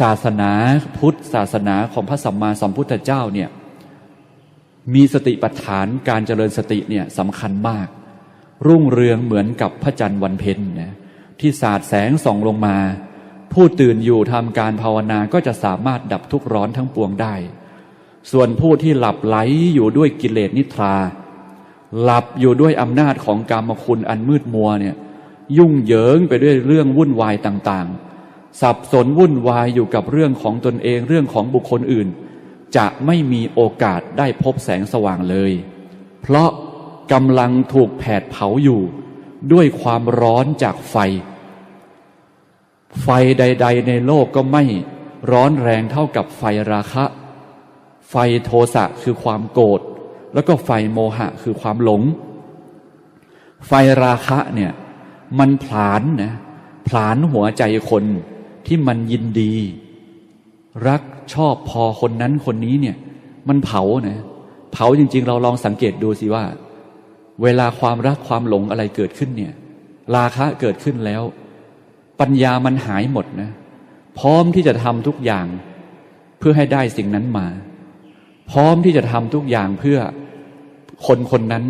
ศาสนาพุทธศาสนาของพระสัมมาสัมพุทธเจ้าเนี่ยมีสติปัฏฐานการเจริญสติเนี่ยสำคัญมาก รุ่งเรืองเหมือนกับพระจันทร์วันเพ็ญนะที่สาดแสงส่องลงมา ผู้ตื่นอยู่ทำการภาวนาก็จะสามารถดับทุกข์ร้อนทั้งปวงได้ ส่วนผู้ที่หลับไหลอยู่ด้วยกิเลสนิทรา หลับอยู่ด้วยอำนาจของกรรมคุณอันมืดมัวเนี่ยยุ่งเหยิงไปด้วยเรื่องวุ่นวายต่างๆ สับสนวุ่นวายอยู่กับเรื่องของตนเองเรื่องของบุคคลอื่น จะไม่มีโอกาสได้พบแสงสว่างเลย เพราะกำลังถูกแผดเผาอยู่ ด้วยความร้อนจากไฟ ไฟใด ๆ ในโลกก็ไม่ร้อนแรงเท่ากับไฟราคะ ไฟโทสะคือความโกรธแล้วก็ไฟโมหะคือความหลง ไฟราคะเนี่ยมันผลาญนะผลาญหัวใจคน ที่มันยินดี รักชอบพอคนนั้นคนนี้เนี่ย มันเผานะเผาจริง ๆ เราลองสังเกตดูสิว่า เวลาความรักความหลงอะไรเกิดขึ้นเนี่ย ราคะเกิดขึ้นแล้ว ปัญญามันหายหมดนะ พร้อมที่จะทำทุกอย่างเพื่อให้ได้สิ่งนั้นมา พร้อมที่จะทำทุกอย่างเพื่อคนคนนั้น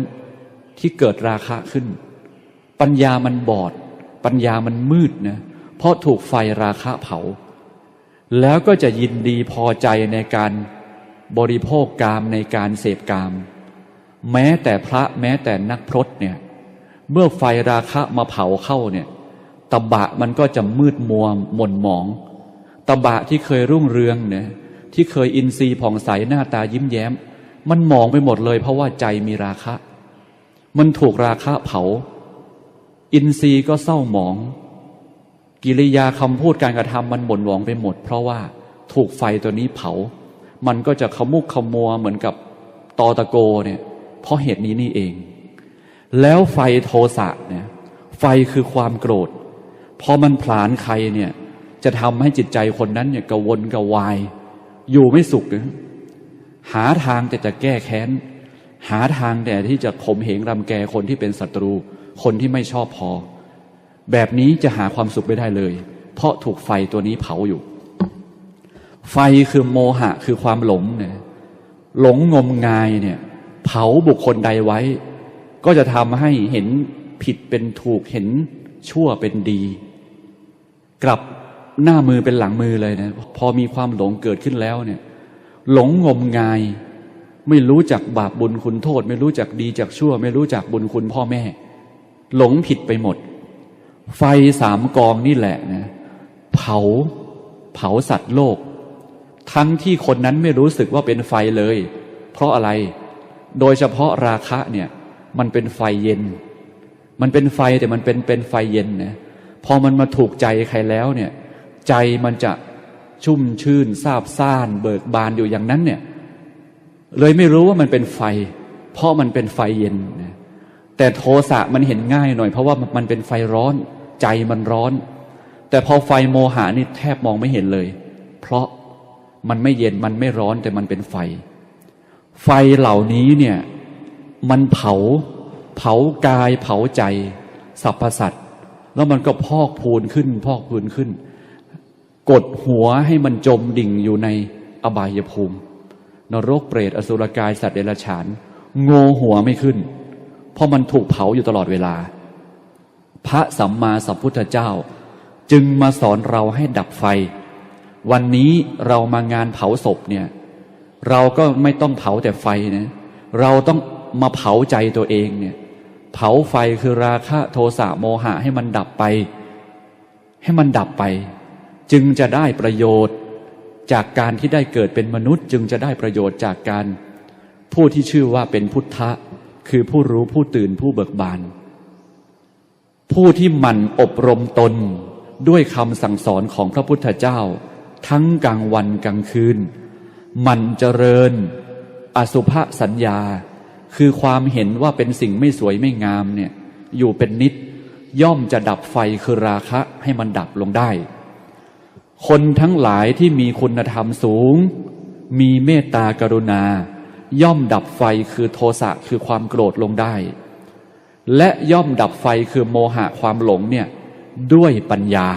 ที่เกิดราคะขึ้น ปัญญามันบอด ปัญญามันมืดนะเพราะถูกไฟราคะเผา แล้วก็จะยินดีพอใจในการบริโภคกามในการเสพกาม แม้แต่พระแม้แต่นักพรตเนี่ยเมื่อไฟราคะมาเผาเข้าเนี่ยตบะมันก็จะมืดมัวหม่นหมองตบะที่เคยรุ่งเรืองเนี่ยที่เคยอินทรีย์ผ่องใสหน้าตายิ้มแย้ม มันมองไปหมดเลย เพราะว่าใจมีราคะ มันถูกราคะเผา อินทรีย์ก็เศร้าหมอง กิริยาคำพูดการกระทำมันหม่นหมองไปหมด เพราะว่าถูกไฟตัวนี้เผา มันก็จะขมุกขมัวเหมือนกับตอตะโกเนี่ย เพราะเหตุนี้นี่เอง แล้วไฟโทสะเนี่ย ไฟคือความโกรธ พอมันผลาญใครเนี่ย จะทำให้จิตใจคนนั้นเนี่ยกระวนกระวาย อยู่ไม่สุขนะหาทางแต่จะแก้แค้น หาทางแต่ที่จะข่มเหงรำแกคนที่เป็นศัตรู คนที่ไม่ชอบพอ แบบนี้จะหาความสุขไม่ได้เลย เพราะถูกไฟตัวนี้เผาอยู่ ไฟคือโมหะคือความหลงเนี่ยหลงงมงายเนี่ย เผาบุคคลใดไว้ ก็จะทำให้เห็นผิดเป็นถูกเห็นชั่วเป็นดี กลับหน้ามือเป็นหลังมือเลยนะ พอมีความหลงเกิดขึ้นแล้วเนี่ย หลงงมงาย ไม่รู้จักบาปบุญคุณโทษ ไม่รู้จักดีจากชั่ว ไม่รู้จักบุญคุณพ่อแม่ หลงผิดไปหมด ไฟสามกองนี่แหละนะเผาเผาสัตว์โลก ทั้งที่คนนั้นไม่รู้สึกว่าเป็นไฟเลย เพราะอะไร โดยเฉพาะราคะเนี่ย มันเป็นไฟเย็น มันเป็นไฟแต่มันเป็นเป็นไฟเย็นนะพอมันมาถูกใจใครแล้วเนี่ย ใจมันจะชุ่มชื่นซาบซ่าน เบิกบานอยู่อย่างนั้นเนี่ย เลยไม่รู้ว่ามันเป็นไฟ เพราะมันเป็นไฟเย็นนะ แต่โทสะมันเห็นง่ายหน่อย เพราะว่ามันเป็นไฟร้อนใจมันร้อน แต่พอไฟโมหานี่แทบมองไม่เห็นเลย เพราะมันไม่เย็นมันไม่ร้อนแต่มันเป็นไฟ ไฟเหล่านี้เนี่ย มันเผา เผากายเผาใจสรรพสัตว์แล้วมันก็พอกพูนขึ้น พอกพูนขึ้น กดหัวให้มันจมดิ่งอยู่ในอบายภูมิ นรกเปรตอสุรกายสัตว์เดรัจฉาน โงหัวไม่ขึ้น เพราะมันถูกเผาอยู่ตลอดเวลา พระสัมมาสัมพุทธเจ้า จึงมาสอนเราให้ดับไฟ วันนี้เรามางานเผาศพเนี่ย เราก็ไม่ต้องเผาแต่ไฟนะเราต้องมาเผาใจตัวเองเนี่ย เผาไฟคือราคะโทสะโมหะให้มันดับไป ให้มันดับไป จึงจะได้ประโยชน์จากการที่ได้เกิดเป็นมนุษย์ จึงจะได้ประโยชน์จากการผู้ที่ชื่อว่าเป็นพุทธะ คือผู้รู้ผู้ตื่นผู้เบิกบาน ผู้ที่หมั่นอบรมตนด้วยคำสั่งสอนของพระพุทธเจ้า ทั้งกลางวันกลางคืน มันเจริญ อสุภสัญญา คือความเห็นว่าเป็นสิ่งไม่สวยไม่งามเนี่ยอยู่เป็นนิด ย่อมจะดับไฟคือราคะให้มันดับลงได้ คนทั้งหลายที่มีคุณธรรมสูง มีเมตตากรุณา ย่อมดับไฟคือโทสะคือความโกรธลงได้ และย่อมดับไฟคือโมหะความหลงเนี่ยด้วยปัญญา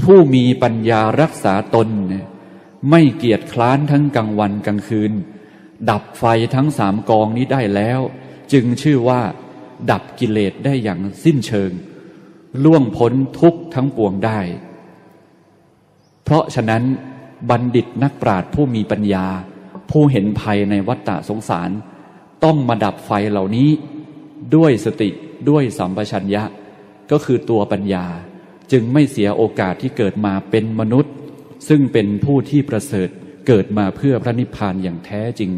ผู้มีปัญญารักษาตนเนี่ยไม่เกียจคร้านทั้งกลางวันกลางคืน ดับไฟทั้งสามกองนี้ได้แล้ว จึงชื่อว่า ดับกิเลสได้อย่างสิ้นเชิง ล่วงพ้นทุกข์ทั้งปวงได้ เพราะฉะนั้นบัณฑิตนักปราชญ์ผู้มีปัญญา ผู้เห็นภัยในวัฏฏะสงสาร ต้องมาดับไฟเหล่านี้ ด้วยสติด้วยสัมปชัญญะ ก็คือตัวปัญญา จึงไม่เสียโอกาสที่เกิดมาเป็นมนุษย์ ซึ่งเป็นผู้ที่ประเสริฐเกิดมาเพื่อพระนิพพานอย่างแท้จริง